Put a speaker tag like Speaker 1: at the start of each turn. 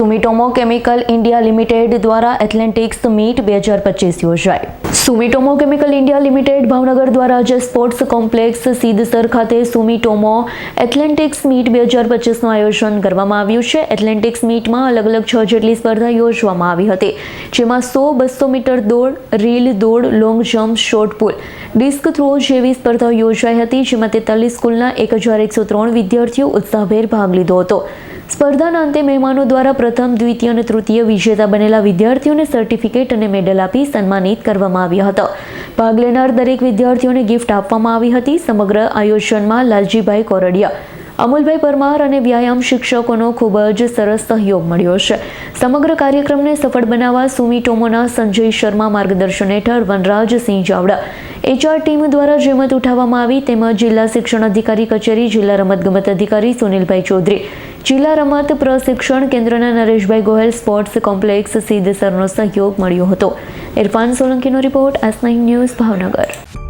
Speaker 1: સુમિટોમો chemical India limited દ્વારા athletics meet બે હજાર પચીસ યોજાઈ Sumitomo chemical India limited Bhavnagar દ્વારા આજે સ્પોર્ટ્સ કોમ્પ્લેક્સ સીદસર ખાતે સુમિટોમો એથ્લેટિક્સ મીટ બે હજાર પચીસનું આયોજન કરવામાં આવ્યું છે. એથ્લેટિક્સ મીટમાં અલગ અલગ છ જેટલી સ્પર્ધા યોજવામાં આવી હતી, જેમાં સો બસો મીટર દોડ, રીલ દોડ, long jump, shot put, disc throw જેવી સ્પર્ધાઓ યોજાઈ હતી, જેમાં તેતાલીસ સ્કૂલના એક હજાર એકસો ત્રણ વિદ્યાર્થીઓ ઉત્સાહભેર ભાગ લીધો હતો. સ્પર્ધાના અંતે મહેમાનો દ્વારા પ્રથમ, દ્વિતીય અને તૃતીય વિજેતા બનેલા વિદ્યાર્થીઓને સર્ટિફિકેટ અને મેડલ આપી સન્માનિત કરવામાં આવ્યા હતા. ભાગ લેનાર દરેક વિદ્યાર્થીઓને ગિફ્ટ આપવામાં આવી હતી સમગ્ર આયોજનમાં લાલજીભાઈ કોરડિયા અમુલભાઈ પરમાર અને વ્યાયામ શિક્ષકોનો ખૂબ જ સરસ સહયોગ મળ્યો છે. સમગ્ર કાર્યક્રમને સફળ બનાવવા સુમિટોમોના સંજય શર્મા માર્ગદર્શન હેઠળ વનરાજસિંહ ચાવડા એચઆર ટીમ દ્વારા જેમત ઉઠાવવામાં આવી તેમજ જિલ્લા શિક્ષણ અધિકારી કચેરી, જિલ્લા રમતગમત અધિકારી સુનિલભાઈ ચૌધરી, જિલ્લા રમત પ્રશિક્ષણ કેન્દ્રના નરેશભાઈ ગોહેલ, સ્પોર્ટ્સ કોમ્પ્લેક્સ સીધસરનો સહયોગ મળ્યો હતો. Irfan સોલંકીનો report S nine news Bhavnagar.